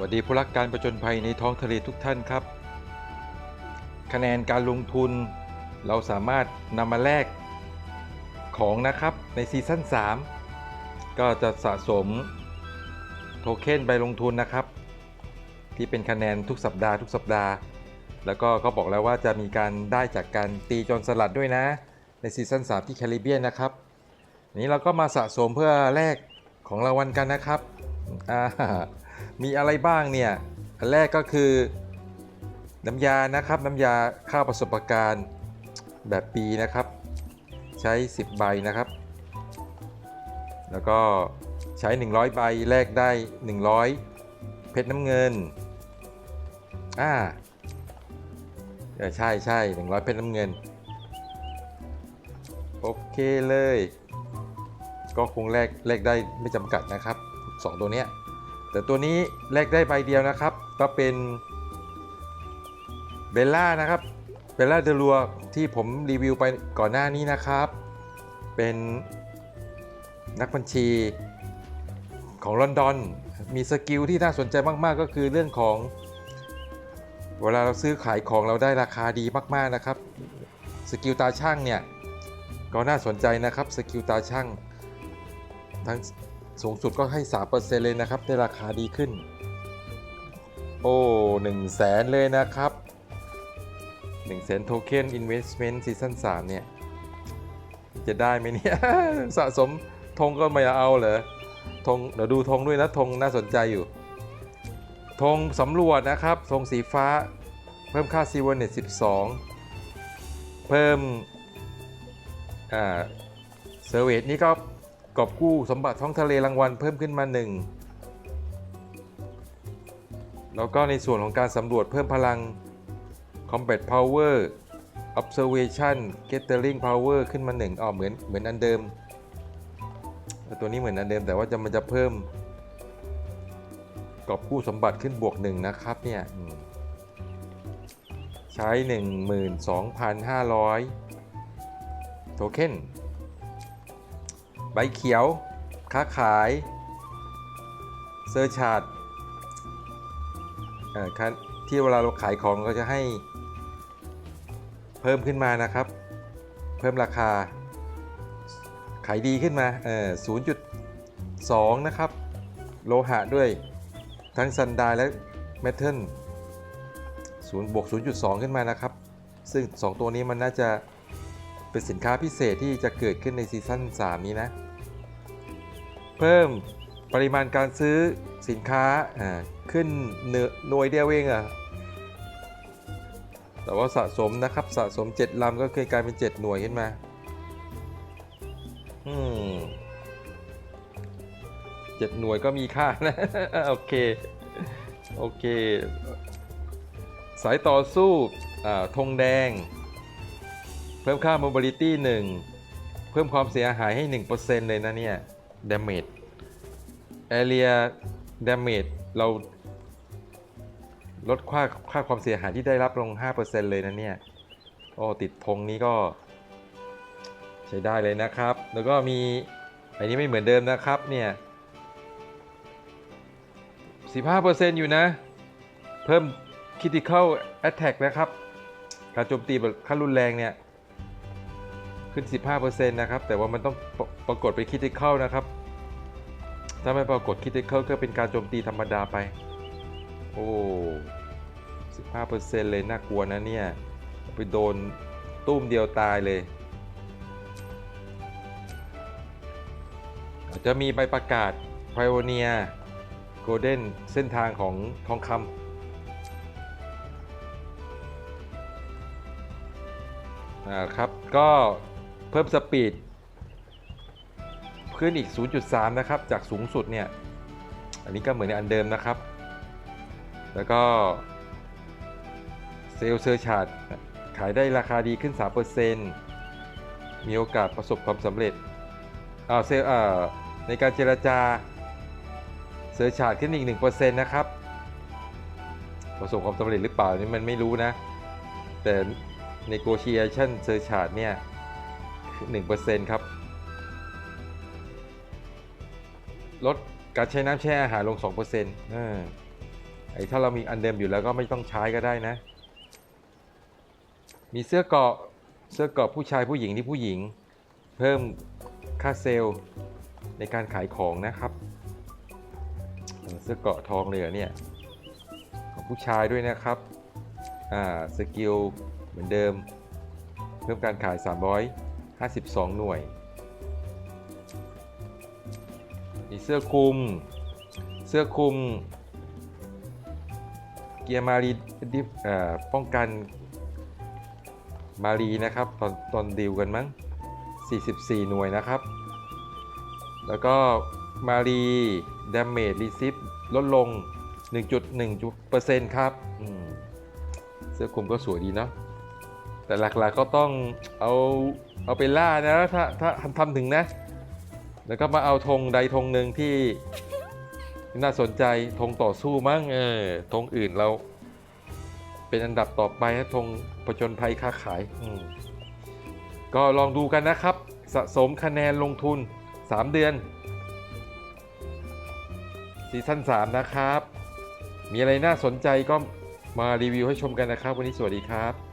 วัสดีผู้รักการประจนภัยในท้องทะเลทุกท่านครับ คะแนนการลงทุน เราสามารถนำมาแลกของนะครับในซีซั่น3 ก็จะสะสมโทเค็นไปลงทุนนะครับ ที่เป็นคะแนนทุกสัปดาห์ทุกสัปดาห์ แล้วก็เขาบอกแล้วว่าจะมีการได้จากการตีจนสลัดด้วยนะ ในซีซั่น3 ที่แคริบเบียนนะครับนนี้เราก็มาสะสมเพื่อแลกของรางวัลกันนะครับอ่า มีอะไรบ้างเนี่ย อันแรกก็คือน้ำยานะครับน้ำยาข้าวประสบการณ์แบบปีนะครับ ใช้ 10 ใบนะครับ แล้วก็ใช้ 100 ใบแลกได้ 100 เพชรน้ำเงินอ่าเออใช่ใช่100เพชรน้ำเงิน โอเคเลย ก็คงแลกแลกได้ไม่จำกัดนะครับ 2 ตัวเนี้ย แต่ตัวนี้แลกได้ใบเดียวนะครับ ก็เป็นเบลล่านะครับ เบลล่าเดลัวที่ผมรีวิวไปก่อนหน้านี้นะครับ เป็นนักบัญชีของลอนดอน มีสกิลที่น่าสนใจมาก ๆ ก็คือเรื่องของ เวลาเราซื้อขายของเราได้ราคาดีมาก ๆ นะครับ สกิลตาช่างเนี่ย ก็น่าสนใจนะครับ สกิลตาช่างทั้ง สูงสุดก็ให้ 3%เลยนะครับ ได้ราคาดีขึ้น โอ้1 0 0 0 0แสนเลยนะครับ1 0 0 0 0 0โทเค็นอินเวสท์เมนต์ซีซั่น3เนี่ย จะได้ไหมเนี่ย สะสมธงก็ไม่เอาเหรอธงเดี๋ยวดูธงด้วยนะธงน่าสนใจอยู่ธงสำรวจนะครับธงสีฟ้า เพิ่มค่าซีวันเน็ต12 เพิ่มอ่าเซอร์เวทนี่ก็ กอบกู้สมบัติท้องทะเลรางวัลเพิ่มขึ้นมา 1 แล้วก็ในส่วนของการสำรวจเพิ่มพลัง Combat Power Observation Gathering Power ขึ้นมา 1อ๋อเหมือนเหมือนอันเดิมแต่ตัวนี้เหมือนอันเดิมแต่ว่าจะมันจะเพิ่ม กอบกู้สมบัติขึ้นบวก 1 นะครับเนี่ยอืมใช้ 12,500 โทเค็น ใบเขียว ค้าขาย เซอร์ชาร์ดที่เวลาเราขายของก็จะให้เพิ่มขึ้นมานะครับ เพิ่มราคา ขายดีขึ้นมาเออ0.2 นะครับ โลหะด้วยทั้งซันไดและเมทัล0บวก 0.2 ขึ้นมานะครับ ซึ่ง 2 ตัวนี้มันน่าจะเป็นสินค้าพิเศษที่จะเกิดขึ้นในซีซั่น 3 นี้นะ เพิ่มปริมาณการซื้อสินค้าขึ้นหน่วยเดียวเองอะแต่ว่าสะสมนะครับสะสม 7ลำก็เคยกลายเป็น 7 หน่วยขึ้นมาอืมเจ็ดหน่วยก็มีค่านะ โอเค โอเค สายต่อสู้ธงแดง เพิ่มค่า mobility 1 เพิ่มความเสียหายให้ 1%เลยนะเนี่ย damage area damage เราลดค่าค่าความเสียหายที่ได้รับลง 5%เลยนะเนี่ย โอ้ ติดธงนี้ก็ ใช้ได้เลยนะครับ แล้วก็มี อันนี้ไม่เหมือนเดิมนะครับเนี่ย 15%อยู่นะ เพิ่ม critical attack นะครับ การโจมตีแบบขั้นรุนแรงเนี่ย ขึ้น 15%นะครับ แต่ว่ามันต้องปรากฏไป critical นะครับ ถ้าไม่ปรากฏ critical ก็เป็นการโจมตีธรรมดาไป โอ้ 15%เลยน่ากลัวนะเนี่ย ไปโดนตุ้มเดียวตายเลย อาจจะมีใบประกาศ Pioneer Golden เส้นทางของทองคำอ่าครับ ก็ พิ่มสปีดขึ้นอีก 0.3 นะครับ จากสูงสุดเนี่ย อันนี้ก็เหมือนในอันเดิมนะครับ แล้วก็เซลล์เซอร์ชาร์ดขายได้ราคาดีขึ้น 3%มีโอกาสประสบความสำเร็จอ่าเซลล์อ่าในการเจรจาเซอร์ชาร์ดขึ้นอีก 1%นะครับ ประสบความสำเร็จหรือเปล่านี่มันไม่รู้นะ แต่ negotiation เซอร์ชาร์ดเนี่ย 1%ครับ ลดการใช้น้ำแช่อาหารลง 2%อไอ้ถ้าเรามีอันเดิมอยู่แล้วก็ไม่ต้องใช้ก็ได้นะ มีเสื้อเกาะเสื้อเกาะผู้ชายผู้หญิงที่ผู้หญิง เพิ่มค่าเซลล์ในการขายของนะครับ เสื้อเกาะทองเลยเหรอเนี่ยของผู้ชายด้วยนะครับอ่าสกิลเหมือนเดิม เพิ่มการขาย 52 หน่วย มีเสื้อคลุม เสื้อคลุม เกียร์มารีดิฟป้องกันมารีนะครับ ตอนตอนดีลกันมั้ง 44 หน่วยนะครับ แล้วก็มารีดาเมจรีซิฟลดลง 1.1%ครับอืมเสื้อคลุมก็สวยดีเนาะ แต่หลักๆก็ต้องเอาเอาไปล่านะถ้าถ้าทำถึงนะ แล้วก็มาเอาธงใดธงหนึ่งที่น่าสนใจธงต่อสู้มั้งเออธงอื่นเรา เป็นอันดับต่อไปนะธงประจนภัยค้าขายก็ลองดูกันนะครับ สะสมคะแนนลงทุน 3 เดือนซีซั่น3นะครับ มีอะไรน่าสนใจก็มารีวิวให้ชมกันนะครับ วันนี้สวัสดีครับ